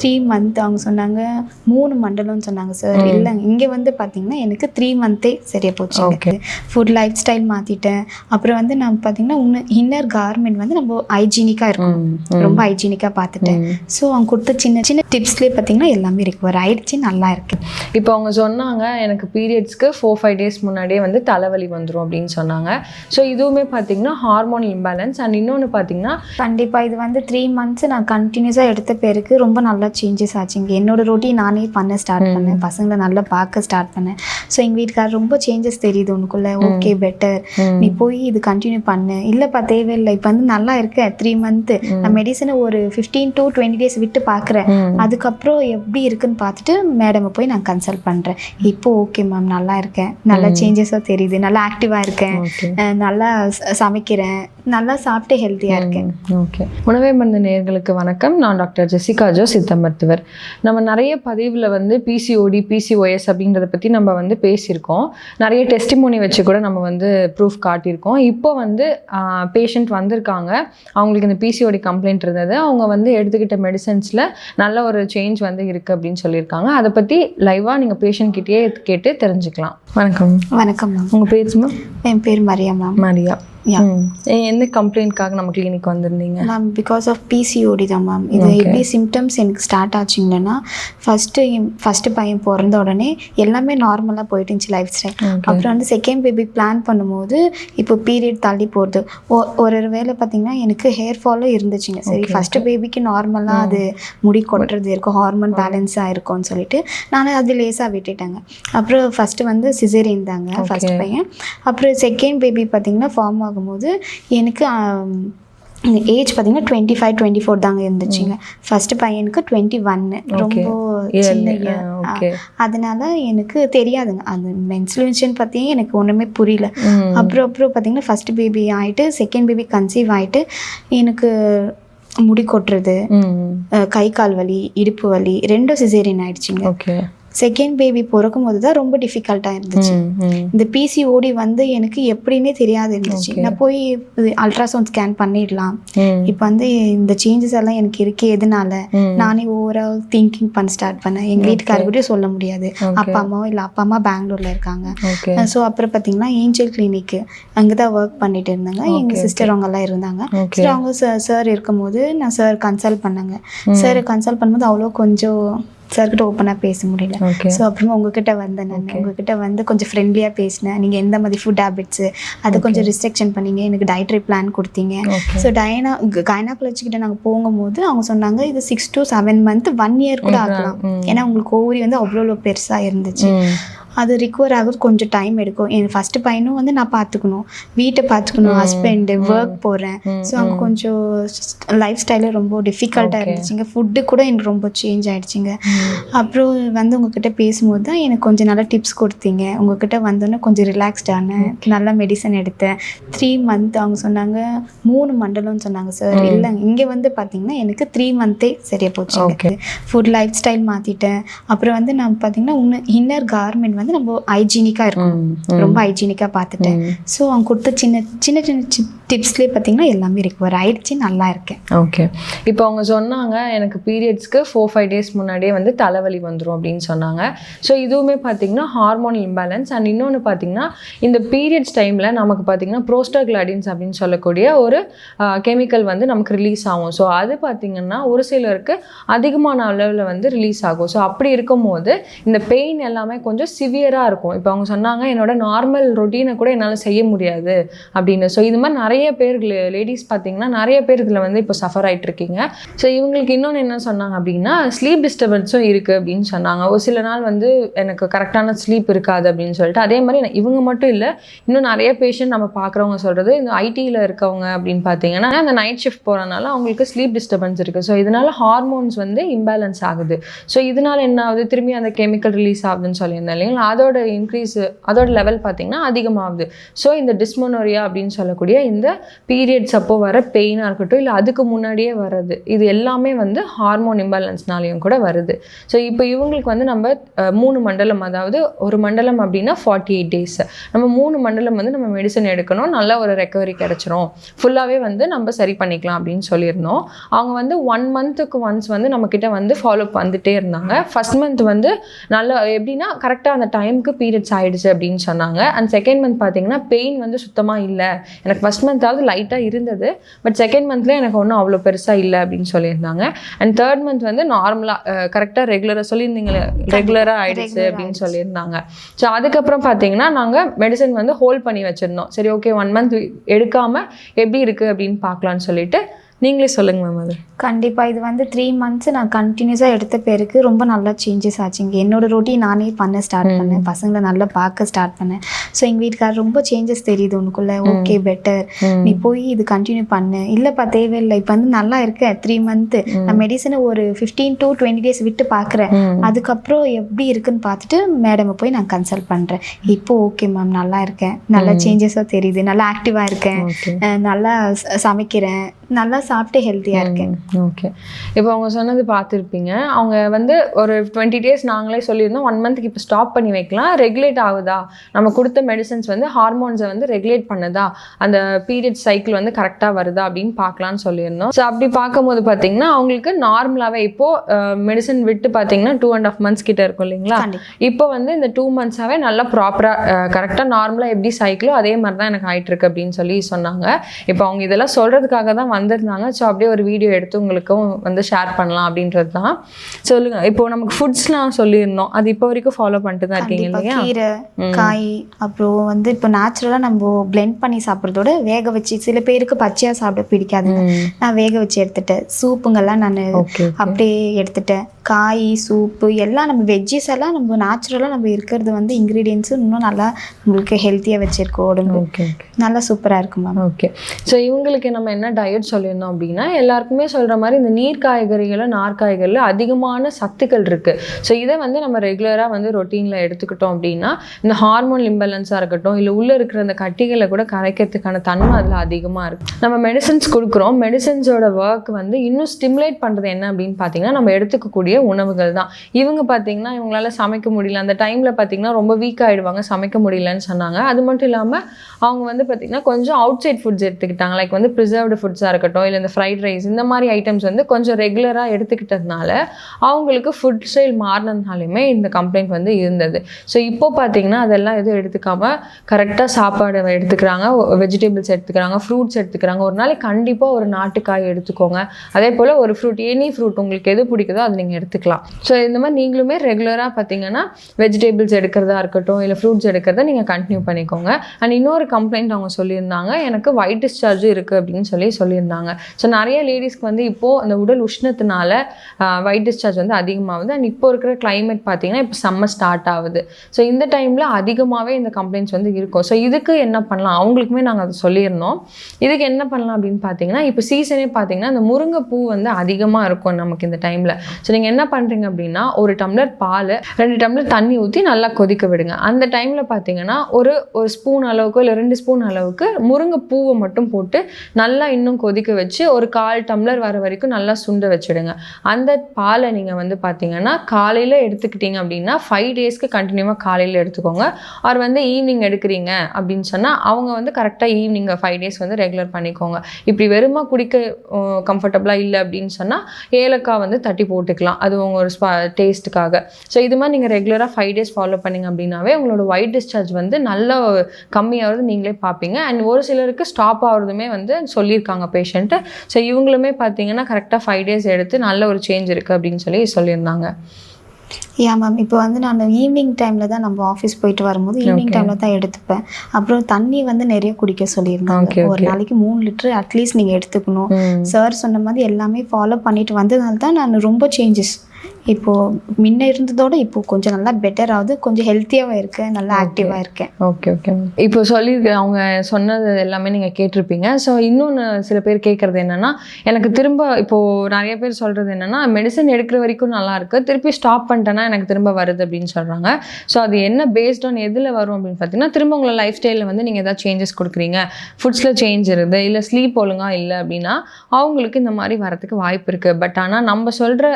Three month அவங்க சொன்னாங்க. மூணு மண்டலம்னு சொன்னாங்க சார் இல்லைங்க இங்கே வந்து பார்த்தீங்கன்னா எனக்கு த்ரீ மந்த்தே சரியாக போச்சு Okay. ஃபுட் லைஃப் ஸ்டைல் மாற்றிட்டேன் அப்புறம் வந்து நான் பார்த்தீங்கன்னா இன்னும் இன்னர் கார்மெண்ட் வந்து நம்ம ஹைஜீனிக்காக இருக்கும். ரொம்ப ஹைஜீனிக்காக பார்த்துட்டேன் ஸோ அவங்க கொடுத்த சின்ன சின்ன டிப்ஸ்லேயே பார்த்தீங்கன்னா எல்லாமே ரிகவர் ஆயிடுச்சு நல்லா இருக்கு. இப்போ அவங்க சொன்னாங்க எனக்கு பீரியட்ஸ்க்கு ஃபோர் ஃபைவ் டேஸ் முன்னாடியே வந்து தலைவலி வந்துடும் அப்படின்னு சொன்னாங்க. ஸோ இதுவுமே பார்த்தீங்கன்னா ஹார்மோன் இம்பேலன்ஸ் அண்ட் இன்னொன்று பார்த்தீங்கன்னா கண்டிப்பாக இது வந்து த்ரீ மந்த்ஸ் நான் கண்டினியூஸாக எடுத்த பேருக்கு ரொம்ப நல்லா சேஞ்சஸ் ஆச்சுங்க என்னோட ரொட்டீன் நானே பண்ண ஸ்டார்ட் பண்ணேன். பசங்களை நல்லா பார்க்க ஸ்டார்ட் பண்ணேன். ஸோ எங்கள் வீட்டுக்காரர் ரொம்ப சேஞ்சஸ் தெரியுது உனக்குள்ள. ஓகே பெட்டர் நீ போய் இது கண்டினியூ பண்ணு. இல்லைப்பா தேவையில்லை. இப்போ வந்து நல்லா இருக்க. த்ரீ மந்த்து நான் மெடிசனை ஒரு ஃபிஃப்டீன் டு டுவெண்ட்டி டேஸ் விட்டு பார்க்குறேன். அதுக்கப்புறம் எப்படி இருக்குன்னு பார்த்துட்டு மேடமை போய் நான் கன்சல்ட் பண்ணுறேன் இப்போ ஓகே மேம் நல்லா இருக்கேன். நல்லா சேஞ்சஸாக தெரியுது. நல்லா ஆக்டிவாக இருக்கேன். நல்லா சமைக்கிறேன். நல்லா சாப்பிட்டு ஹெல்த்தியாக இருக்கேன். ஓகே உணவே மருந்து நேயர்களுக்கு வணக்கம். நான் டாக்டர் ஜெசிகா ஜோ சித்த மருத்துவர். நம்ம நிறைய பதிவில் வந்து பிசிஓடி பிசிஓஎஸ் அப்படின்றத பற்றி நம்ம வந்து பேசியிருக்கோம். நிறைய டெஸ்டிமோனி வச்சு கூட நம்ம வந்து ப்ரூஃப் காட்டியிருக்கோம். இப்போ வந்து பேஷண்ட் வந்திருக்காங்க. அவங்களுக்கு இந்த பிசிஓடி கம்ப்ளைண்ட் இருந்தது. அவங்க வந்து எடுத்துக்கிட்ட மெடிசன்ஸில் நல்ல ஒரு சேஞ்ச் வந்து இருக்குது அப்படின்னு சொல்லியிருக்காங்க. அதை பற்றி லைவாக நீங்கள் பேஷண்ட் கிட்டேயே கேட்டு தெரிஞ்சுக்கலாம். வணக்கம். வணக்கம் உங்கள் பேர் என் பேர் மரியா மேம் மரியா. Yeah. ம். எ- எந்த கம்ப்ளைண்ட்காக நம்ம கிளினிக் வந்திருந்தீங்க? மேம் பிகாஸ் ஆஃப் பிசிஓடி தான் மேம் இது எப்படி சிம்டம்ஸ் எனக்கு ஸ்டார்ட் ஆச்சுங்கன்னா ஃபஸ்ட்டு ஃபஸ்ட்டு பையன் பிறந்த உடனே எல்லாமே நார்மலாக போயிட்டு இருந்துச்சு லைஃப் ஸ்டைல் அப்புறம் வந்து செகண்ட் பேபி பிளான் பண்ணும்போது இப்போ பீரியட் தள்ளி போகிறது ஒரு ஒரு வேளை பார்த்தீங்கன்னா எனக்கு ஹேர் ஃபாலும் இருந்துச்சுங்க. சரி ஃபஸ்ட்டு பேபிக்கு நார்மலாக அது முடி கொட்டுறது இருக்கும் ஹார்மோன் பேலன்ஸாக இருக்கும்னு சொல்லிட்டு நான் அது லேசாக விட்டுட்டேங்க. அப்புறம் ஃபஸ்ட்டு வந்து சிசேரியன் தாங்க ஃபஸ்ட் பையன். அப்புறம் செகண்ட் பேபி பார்த்தீங்கன்னா ஃபார்ம் ஆகும்போது எனக்கு ஏஜ் பார்த்தீங்கன்னா டுவெண்ட்டி ஃபைவ் டுவெண்ட்டி ஃபோர் தாங்க இருந்துச்சுங்க. ஃபர்ஸ்ட் பையனுக்கு டுவெண்ட்டி ஒன்னு ரொம்ப சின்ன. அதனால எனக்கு தெரியாதுங்க. அந்த மென்சுலேஷன் பற்றி எனக்கு ஒன்றுமே புரியல. அப்புறம் அப்புறம் பார்த்தீங்கன்னா ஃபர்ஸ்ட் பேபி ஆயிட்டு செகண்ட் பேபி கன்சீவ் ஆயிட்டு எனக்கு முடி கொட்டுறது கை கால் வலி இடுப்பு வலி ரெண்டும் சிசேரியன் ஆயிடுச்சுங்க. ஓகே. செகண்ட் பேபி பிறக்கும் போது தான் ரொம்ப டிஃபிகல்ட்டாக இருந்துச்சு இந்த பிசிஓடி வந்து எனக்கு எப்படின்னே தெரியாது இருந்துச்சு. நான் போய் அல்ட்ராசவுண்ட் ஸ்கேன் பண்ணிடலாம். இப்போ வந்து இந்த சேஞ்சஸ் எல்லாம் எனக்கு இருக்கே எதனால. நானே ஓவரால் திங்கிங் பண்ண ஸ்டார்ட் பண்ணேன். எங்கள் வீட்டுக்காரர்கிட்டயும் சொல்ல முடியாது. அப்பா அம்மாவும் இல்லை அப்பா அம்மா பெங்களூர்ல இருக்காங்க. ஸோ அப்புறம் பார்த்தீங்கன்னா ஏஞ்சல் கிளினிக்கு அங்கே தான் ஒர்க் பண்ணிட்டு இருந்தாங்க. எங்கள் சிஸ்டர் அவங்கெல்லாம் இருந்தாங்க. சரி அவங்க சார் இருக்கும்போது நான் சார் கன்சல்ட் பண்ணேங்க. சார் கன்சல்ட் பண்ணும்போது அவ்வளோ கொஞ்சம் சார்கிட்ட ஓப்பனாக பேச முடியல. ஸோ அப்புறமா உங்ககிட்ட வந்தேன் நான். உங்ககிட்ட வந்து கொஞ்சம் ஃப்ரெண்ட்லியாக பேசினேன். நீங்கள் எந்த மாதிரி ஃபுட் ஹேபிட்ஸு அதை கொஞ்சம் ரிஸ்ட்ரிக்ஷன் பண்ணீங்க. எனக்கு டயட்ரி பிளான் கொடுத்தீங்க. ஸோ டயனா கைனாக்குலஜி கிட்ட நாங்கள் போகும்போது அவங்க சொன்னாங்க இது six to seven month one year கூட ஆகலாம். ஏன்னா உங்களுக்கு ஓவரி வந்து அவ்வளோ பெருசாக இருந்துச்சு. அது ரிகவர் ஆகுறது கொஞ்சம் டைம் எடுக்கும். என் ஃபர்ஸ்ட் பையனும் வந்து நான் பார்த்துக்கணும் வீட்டை பார்த்துக்கணும் ஹஸ்பண்டு ஒர்க் போகிறேன் ஸோ அங்கே கொஞ்சம் லைஃப் ஸ்டைலே ரொம்ப டிஃபிகல்ட்டாக இருந்துச்சுங்க. ஃபுட்டு கூட எனக்கு ரொம்ப சேஞ்ச் ஆயிடுச்சுங்க. அப்புறம் வந்து உங்ககிட்ட பேசும்போது தான் எனக்கு கொஞ்சம் நல்ல டிப்ஸ் கொடுத்தீங்க. உங்ககிட்ட வந்தோன்னே கொஞ்சம் ரிலாக்ஸ்ட் ஆனேன். நல்ல மெடிசன் எடுத்தேன். த்ரீ மந்த் அவங்க சொன்னாங்க மூணு மண்டலம்னு சொன்னாங்க சார் இல்லைங்க இங்கே வந்து பார்த்தீங்கன்னா எனக்கு த்ரீ மந்த்தே சரியாக போச்சு. ஃபுட் லைஃப் ஸ்டைல் மாற்றிட்டேன் அப்புறம் வந்து நான் பார்த்தீங்கன்னா இன்னும் இன்னர் கார்மெண்ட் வந்து நம்ம ஹைஜீனிக்காக இருக்கும். ரொம்ப ஹைஜீனிக்காக பார்த்துட்டேன் ஸோ அவங்க கொடுத்த சின்ன சின்ன சின்ன டிப்ஸ்லேயே பார்த்தீங்கன்னா எல்லாமே ரிகவர் ஆயிடுச்சு நல்லா இருக்கேன் ஓகே இப்போ அவங்க சொன்னாங்க எனக்கு பீரியட்ஸ்க்கு ஃபோர் ஃபைவ் டேஸ் முன்னாடியே வந்து தலைவலி வந்துடும் அப்படின்னு சொன்னாங்க. ஸோ இதுவுமே பார்த்தீங்கன்னா ஹார்மோன் இம்பேலன்ஸ் அண்ட் இன்னொன்று பார்த்தீங்கன்னா இந்த பீரியட்ஸ் டைமில் நமக்கு பார்த்தீங்கன்னா ப்ரோஸ்டாக்லாடின்ஸ் அப்படின்னு சொல்லக்கூடிய ஒரு கெமிக்கல் வந்து நமக்கு ரிலீஸ் ஆகும். ஸோ அது பார்த்தீங்கன்னா ஒரு சிலருக்கு அதிகமான அளவில் வந்து ரிலீஸ் ஆகும். ஸோ அப்படி இருக்கும்போது இந்த பெயின் எல்லாமே கொஞ்சம் சிவியராக இருக்கும். இப்போ அவங்க சொன்னாங்க என்னோட நார்மல் ரொட்டீனை கூட என்னால் செய்ய முடியாது அப்படின்னு. ஸோ இது மாதிரி நிறைய பேர் லேடிஸ் பார்த்தீங்கன்னா நிறைய பேர் இதில் வந்து இப்போ சஃபர் ஆகிட்டு இருக்கீங்க ஸோ இவங்களுக்கு இன்னொன்று என்ன சொன்னாங்க அப்படின்னா ஸ்லீப் டிஸ்டர்பன்ஸும் இருக்குது அப்படின்னு சொன்னாங்க. ஒரு சில நாள் வந்து எனக்கு கரெக்டான ஸ்லீப் இருக்காது அப்படின்னு சொல்லிட்டு அதே மாதிரி நான் இவங்க மட்டும் இல்லை இன்னும் நிறைய பேஷண்ட் நம்ம பார்க்குறவங்க சொல்கிறது இந்த ஐடியில் இருக்கவங்க அப்படின்னு பார்த்தீங்கன்னா அந்த நைட் ஷிஃப்ட் போகிறனால அவங்களுக்கு ஸ்லீப் டிஸ்டர்பன்ஸ் இருக்குது ஸோ இதனால் ஹார்மோன்ஸ் வந்து இம்பேலன்ஸ் ஆகுது. ஸோ இதனால் என்ன ஆகுது? திரும்பி அந்த கெமிக்கல் ரிலீஸ் ஆகுதுன்னு சொல்லியிருந்தேன் இல்லைங்களா? பார்த்தீங்கன்னா அதோட இன்க்ரீஸ் அதோட லெவல் பார்த்தீங்கன்னா அதிகமாகுது. ஸோ இந்த டிஸ்மோனோரியா அப்படின்னு சொல்லக்கூடிய இந்த பீரியட்ஸ் அப்போ வர பெயினாக இருக்கட்டும் இல்லை அதுக்கு முன்னாடியே வர்றது இது எல்லாமே வந்து ஹார்மோன் இம்பேலன்ஸ்னாலையும் கூட வருது. ஸோ இப்போ இவங்களுக்கு வந்து நம்ம மூணு மண்டலம் அதாவது ஒரு மண்டலம் அப்படின்னா ஃபார்ட்டி எயிட் டேஸ் நம்ம மூணு மண்டலம் வந்து நம்ம மெடிசன் எடுக்கணும் நல்ல ஒரு ரெக்கவரி கிடச்சிரும். ஃபுல்லாகவே வந்து நம்ம சரி பண்ணிக்கலாம் அப்படின்னு சொல்லியிருந்தோம். அவங்க வந்து ஒன் மந்த்துக்கு ஒன்ஸ் வந்து நம்மக்கிட்ட வந்து ஃபாலோ வந்துட்டே இருந்தாங்க. ஃபர்ஸ்ட் மந்த் வந்து நல்ல எப்படின்னா கரெக்டாக அந்த டைமுக்கு பீரியட்ஸ் ஆயிடுச்சு அப்படின்னு சொன்னாங்க. அண்ட் செகண்ட் மந்த் பார்த்தீங்கன்னா பெயின் வந்து சுத்தமாக இல்லை. எனக்கு ஃபர்ஸ்ட் மந்த்தாவது லைட்டாக இருந்தது. பட் செகண்ட் மந்த்ல எனக்கு ஒன்றும் அவ்வளோ பெருசாக இல்லை அப்படின்னு சொல்லியிருந்தாங்க. அண்ட் தேர்ட் மந்த் வந்து நார்மலாக கரெக்டாக ரெகுலராக சொல்லியிருந்தீங்களே ரெகுலராக ஆயிடுச்சு அப்படின்னு சொல்லியிருந்தாங்க. ஸோ அதுக்கப்புறம் பார்த்தீங்கன்னா நாங்கள் மெடிசன் வந்து ஹோல்ட் பண்ணி வச்சிருந்தோம். சரி ஓகே ஒன் மந்த் எடுக்காம எப்படி இருக்கு அப்படின்னு பார்க்கலான்னு சொல்லிட்டு நீங்களே சொல்லுங்க மேம் அது. கண்டிப்பாக இது வந்து த்ரீ மந்த்ஸ் நான் கண்டினியூஸாக எடுத்த பேருக்கு ரொம்ப நல்லா சேஞ்சஸ் ஆச்சுங்க என்னோட ரொட்டீன் நானே பண்ண ஸ்டார்ட் பண்ணேன். பசங்களை நல்லா பார்க்க ஸ்டார்ட் பண்ணேன். ஸோ எங்கள் வீட்டுக்காரர் ரொம்ப சேஞ்சஸ் தெரியுது உனக்குள்ள. ஓகே பெட்டர் நீ போய் இது கண்டினியூ பண்ணு. இல்லைப்பா தேவையில்லை. இப்போ வந்து நல்லா இருக்க. த்ரீ மந்த்து நான் மெடிசனை ஒரு ஃபிஃப்டீன் டு டுவெண்ட்டி டேஸ் விட்டு பார்க்குறேன். அதுக்கப்புறம் எப்படி இருக்குன்னு பார்த்துட்டு மேடமை போய் நான் கன்சல்ட் பண்ணுறேன் இப்போ ஓகே மேம் நல்லா இருக்கேன். நல்லா சேஞ்சஸாக தெரியுது. நல்லா ஆக்டிவாக இருக்கேன். நல்லா சமைக்கிறேன். நல்லா சாப்பிட்டு ஹெல்த்தியாக இருக்கேன். ஓகே இப்போ அவங்க சொன்னது பார்த்துருப்பீங்க. அவங்க வந்து ஒரு டுவெண்ட்டி டேஸ் நாங்களே சொல்லியிருந்தோம். ஒன் மந்த்துக்கு இப்போ ஸ்டாப் பண்ணி வைக்கலாம். ரெகுலேட் ஆகுதா? நம்ம கொடுத்த மெடிசன்ஸ் வந்து ஹார்மோன்ஸை வந்து ரெகுலேட் பண்ணுதா? அந்த பீரியட் சைக்கிள் வந்து கரெக்டாக வருதா? அப்படின்னு பார்க்கலான்னு சொல்லியிருந்தோம். ஸோ அப்படி பார்க்கும்போது பார்த்தீங்கன்னா அவங்களுக்கு நார்மலாகவே இப்போது மெடிசன் விட்டு பார்த்தீங்கன்னா டூ அண்ட் ஆஃப் மந்த்ஸ் கிட்ட இருக்கும் இல்லைங்களா. இப்போ வந்து இந்த டூ மந்த்ஸாகவே நல்லா ப்ராப்பராக கரெக்டாக நார்மலாக எப்படி சைக்கிளோ அதே மாதிரி தான் எனக்கு ஆயிட்டு இருக்கு அப்படின்னு சொல்லி சொன்னாங்க. இப்போ அவங்க இதெல்லாம் சொல்கிறதுக்காக தான் வந்திருந்தாங்க. ஸோ அப்படியே ஒரு வீடியோ எடுத்து உங்களுக்கும் வந்து ஷேர் பண்ணலாம் அப்படின்றது தான் சொல்லுங்க இப்போ நமக்கு ஃபுட்ஸ்லாம் சொல்லியிருந்தோம். அது இப்போ வரைக்கும் ஃபாலோ பண்ணிட்டு தான் இருக்கீங்க இல்லையா? கீரை காய் அப்புறம் வந்து இப்போ நேச்சுரலாக நம்ம blend பண்ணி சாப்பிட்றதோட வேக வச்சு சில பேருக்கு பச்சையாக சாப்பிட பிடிக்காதுங்க. நான் வேக வச்சு எடுத்துட்டேன். சூப்புங்கெல்லாம் நான் அப்படியே எடுத்துட்டேன். காய் சூப்பு எல்லாம் நம்ம வெஜ்ஜிஸ் எல்லாம் நம்ம நேச்சுரலாக நம்ம இருக்கிறது வந்து இன்க்ரீடியன்ஸு இன்னும் நல்லா நம்மளுக்கு ஹெல்த்தியாக வச்சிருக்கோம் உடம்பு. Okay okay. நல்லா சூப்பராக இருக்கும் மேம் ஓகே. ஸோ இவங்களுக்கு நம்ம என்ன டயட் சொல்லியிருந்தோம் அப்படின்னா எல்லாருக்குமே சொல்கிற மாதிரி இந்த நீர் காய்கறிகளை நார்காய்கறியில் அதிகமான சத்துக்கள் இருக்குது ஸோ இதை வந்து நம்ம ரெகுலராக வந்து ரொட்டீனில் எடுத்துக்கிட்டோம் அப்படின்னா இந்த ஹார்மோன் இம்பேலன்ஸாக இருக்கட்டும் இல்லை உள்ளே இருக்கிற அந்த கட்டிகளை கூட கரைக்கிறதுக்கான தன்மை அதில் அதிகமாக இருக்குது நம்ம மெடிசன்ஸ் கொடுக்குறோம். மெடிசன்ஸோட ஒர்க் வந்து இன்னும் ஸ்டிமுலேட் பண்ணுறது என்ன அப்படின்னு பார்த்தீங்கன்னா நம்ம எடுத்துக்கக்கூடிய உணவுகள் தான். இவங்க பார்த்தீங்கன்னா இவங்களால சமைக்க முடியல. அந்த டைமில் பார்த்தீங்கன்னா ரொம்ப வீக் ஆகிடுவாங்க சமைக்க முடியலன்னு சொன்னாங்க. அது மட்டும் இல்லாமல் அவங்க வந்து பார்த்தீங்கன்னா கொஞ்சம் அவுட் சைட் ஃபுட்ஸ் எடுத்துக்கிட்டாங்க. லைக் வந்து ப்ரிசர்வ்டு ஃபுட்ஸாக இருக்கட்டும் இல்லை இந்த ஃப்ரைட் ரைஸ் இந்த மாதிரி ஐட்டம்ஸ் வந்து கொஞ்சம் ரெகுலராக எடுத்துக்கிட்டதுனால அவங்களுக்கு ஃபுட் ஸ்டைல் மாறினதுனாலுமே இந்த கம்ப்ளைண்ட் வந்து இருந்தது. ஸோ இப்போ பார்த்தீங்கன்னா அதெல்லாம் எதுவும் எடுத்துக்காமல் கரெக்டாக சாப்பாடு எடுத்துக்கிறாங்க வெஜிடபிள்ஸ் எடுத்துக்கிறாங்க ஃப்ரூட்ஸ் எடுத்துக்கிறாங்க. ஒரு நாளைக்கு கண்டிப்பாக ஒரு நாட்டுக்காய் எடுத்துக்கோங்க. அதே போல் ஒரு ஃப்ரூட் எனி ஃப்ரூட் உங்களுக்கு எது பிடிக்குதோ அது நீங்கள் எடுத்துக்கலாம். ஸோ இந்த மாதிரி நீங்களுமே ரெகுலராக பார்த்தீங்கன்னா வெஜிடபிள்ஸ் எடுக்கிறதா இருக்கட்டும் இல்லை ஃப்ரூட்ஸ் எடுக்கிறத நீங்கள் கண்டினியூ பண்ணிக்கோங்க. அண்ட் இன்னொரு கம்ப்ளைண்ட் அவங்க சொல்லியிருந்தாங்க எனக்கு ஒயிட் டிஸ்சார்ஜும் இருக்குது அப்படின்னு சொல்லி சொல்லியிருந்தாங்க. ஸோ நிறைய லேடிஸ்க்கு வந்து இப்போது அந்த உடல் உஷ்ணத்தினால ஒயிட் டிஸ்சார்ஜ் வந்து அதிகமாகுது. அண்ட் இப்போ இருக்கிற கிளைமேட் பார்த்தீங்கன்னா இப்போ சம்மர் ஸ்டார்ட் ஆகுது. ஸோ இந்த டைமில் அதிகமாகவே இந்த கம்ப்ளைண்ட்ஸ் வந்து இருக்கும். ஸோ இதுக்கு என்ன பண்ணலாம்? அவங்களுக்குமே நாங்கள் அதை சொல்லியிருந்தோம். இதுக்கு என்ன பண்ணலாம் அப்படின்னு பார்த்தீங்கன்னா இப்போ சீசனே பார்த்தீங்கன்னா இந்த முருங்கைப்பூ வந்து அதிகமாக இருக்கும் நமக்கு இந்த டைமில் ஸோ நீங்கள் என்ன பண்ணுறீங்க அப்படின்னா ஒரு டம்ளர் பால் ரெண்டு டம்ளர் தண்ணி ஊற்றி நல்லா கொதிக்க விடுங்க. அந்த டைமில் பார்த்தீங்கன்னா ஒரு ஒரு ஸ்பூன் அளவுக்கு இல்லை ரெண்டு ஸ்பூன் அளவுக்கு முருங்கைப்பூவை மட்டும் போட்டு நல்லா இன்னும் கொதிக்க வச்சு ஒரு கால் டம்ளர் வர வர வரைக்கும் நல்லா சுண்ட வச்சுடுங்க. அந்த பாலை நீங்கள் வந்து பார்த்தீங்கன்னா காலையில் எடுத்துக்கிட்டீங்க அப்படின்னா ஃபைவ் டேஸ்க்கு கண்டினியூவாக காலையில் எடுத்துக்கோங்க. அவர் வந்து ஈவினிங் எடுக்கிறீங்க அப்படின்னு சொன்னால் அவங்க வந்து கரெக்டாக ஈவினிங் ஃபைவ் டேஸ் வந்து ரெகுலர் பண்ணிக்கோங்க. இப்படி வெறுமா குடிக்க கம்ஃபர்டபுளாக இல்லை அப்படின்னு சொன்னால் ஏலக்காய் வந்து தட்டி போட்டுக்கலாம். அது உங்க ஒரு ஸ்பா டேஸ்ட்டுக்காக ஸோ இது மாதிரி நீங்கள் ரெகுலராக ஃபைவ் டேஸ் ஃபாலோ பண்ணீங்க அப்படின்னாவே உங்களோட ஒயிட் டிஸ்சார்ஜ் வந்து நல்ல கம்மியாகிறது நீங்களே பார்ப்பீங்க அண்ட் ஒரு சிலருக்கு ஸ்டாப் ஆகிறதுமே வந்து சொல்லியிருக்காங்க பேஷண்ட்டு ஸோ இவங்களுமே பார்த்தீங்கன்னா கரெக்டாக ஃபைவ் டேஸ் எடுத்து நல்ல ஒரு சேஞ்ச் இருக்குது அப்படின்னு சொல்லி சொல்லியிருந்தாங்க. யா மேம் இப்போ வந்து நான் ஈவினிங் டைமில் தான் நம்ம ஆஃபீஸ் போயிட்டு வரும்போது ஈவினிங் டைமில் தான் எடுத்துப்பேன். அப்புறம் தண்ணி வந்து நிறைய குடிக்க சொல்லியிருந்தாங்க. ஒரு. நாளைக்கு மூணு லிட்டர் அட்லீஸ்ட் நீங்கள் எடுத்துக்கணும். சார் சொன்ன மாதிரி எல்லாமே ஃபாலோ பண்ணிட்டு வந்ததுனால தான் நான் ரொம்ப சேஞ்சஸ் இப்போ முன்ன இருந்ததோட இப்போ கொஞ்சம் நல்லா பெட்டர் ஆகுது. கொஞ்சம் ஹெல்த்தியாகவும் இருக்கேன் நல்லா ஆக்டிவாக இருக்கேன். ஓகே ஓகே இப்போ சொல்லியிருக்க அவங்க சொன்னது எல்லாமே நீங்கள் கேட்டிருப்பீங்க. ஸோ இன்னொன்று சில பேர் கேட்குறது என்னென்னா எனக்கு திரும்ப இப்போது நிறைய பேர் சொல்கிறது என்னென்னா மெடிசன் எடுக்கிற வரைக்கும் நல்லா இருக்கு. திருப்பி ஸ்டாப் பண்ணிட்டேன்னா எனக்கு திரும்ப வருது அப்படின்னு சொல்கிறாங்க ஸோ அது என்ன பேஸ்ட் ஆன் எதில் வரும் அப்படின்னு பார்த்தீங்கன்னா திரும்ப உங்களை லைஃப் ஸ்டைலில் வந்து நீங்கள் ஏதாவது சேஞ்சஸ் கொடுக்குறீங்க. ஃபுட்ஸில் சேஞ்ச் இருக்குது இல்லை ஸ்லீப் ஒழுங்காக இல்லை அப்படின்னா அவங்களுக்கு இந்த மாதிரி வரதுக்கு வாய்ப்பு இருக்குது பட் ஆனால் நம்ம சொல்கிற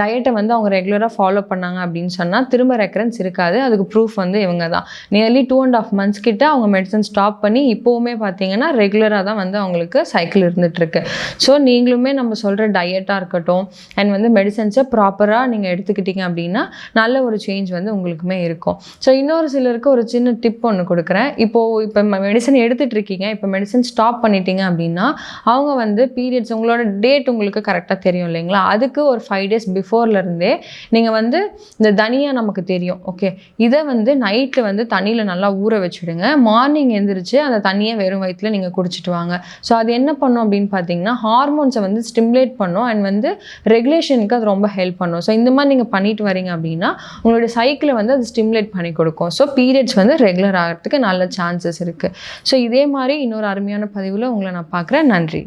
டயட்டை வந்து வந்து அவங்க ரெகுலராக ஃபாலோ பண்ணாங்க அப்படின்னு சொன்னால் திரும்ப ரெக்கரன்ஸ் இருக்காது. அதுக்கு ப்ரூஃப் வந்து இவங்க தான் nearly two and half months கிட்ட அவங்க மெடிசன் ஸ்டாப் பண்ணி இப்போவுமே பார்த்தீங்கன்னா ரெகுலராக தான் வந்து அவங்களுக்கு சைக்கிள் இருந்துகிட்ருக்கு ஸோ நீங்களுமே நம்ம சொல்கிற டயட்டாக இருக்கட்டும் அண்ட் வந்து மெடிசன்ஸை ப்ராப்பராக நீங்கள் எடுத்துக்கிட்டீங்க அப்படின்னா நல்ல ஒரு சேஞ்ச் வந்து உங்களுக்குமே இருக்கும். ஸோ இன்னொரு சிலருக்கு ஒரு சின்ன டிப் ஒன்று கொடுக்குறேன். இப்போது இப்போ மெடிசன் எடுத்துகிட்டு இருக்கீங்க இப்போ மெடிசன் ஸ்டாப் பண்ணிட்டீங்க அப்படின்னா அவங்க வந்து பீரியட்ஸ் உங்களோட டேட் உங்களுக்கு கரெக்டாக தெரியும் இல்லைங்களா? அதுக்கு ஒரு ஃபைவ் டேஸ் பிஃபோர்லேருந்தே நீங்கள் வந்து இந்த தனியா நமக்கு தெரியும். ஓகே இதை வந்து நைட்டில் வந்து தண்ணியில் நல்லா ஊற வச்சுடுங்க. மார்னிங் எந்திரிச்சு அந்த தண்ணியை வெறும் வயிற்றுல நீங்கள் குடிச்சிட்டு வாங்க. ஸோ அது என்ன பண்ணும் அப்படின்னு பார்த்தீங்கன்னா ஹார்மோன்ஸை வந்து ஸ்டிமுலேட் பண்ணும் அண்ட் வந்து ரெகுலேஷனுக்கு அது ரொம்ப ஹெல்ப் பண்ணும். ஸோ இந்த மாதிரி நீங்கள் பண்ணிட்டு வரீங்க அப்படின்னா உங்களுடைய சைக்கிளை வந்து அது ஸ்டிமுலேட் பண்ணி கொடுக்கும். ஸோ பீரியட்ஸ் வந்து ரெகுலர் ஆகிறதுக்கு நல்ல சான்சஸ் இருக்குது ஸோ இதே மாதிரி இன்னொரு அருமையான பதிவில் உங்களை நான் பார்க்குறேன். நன்றி.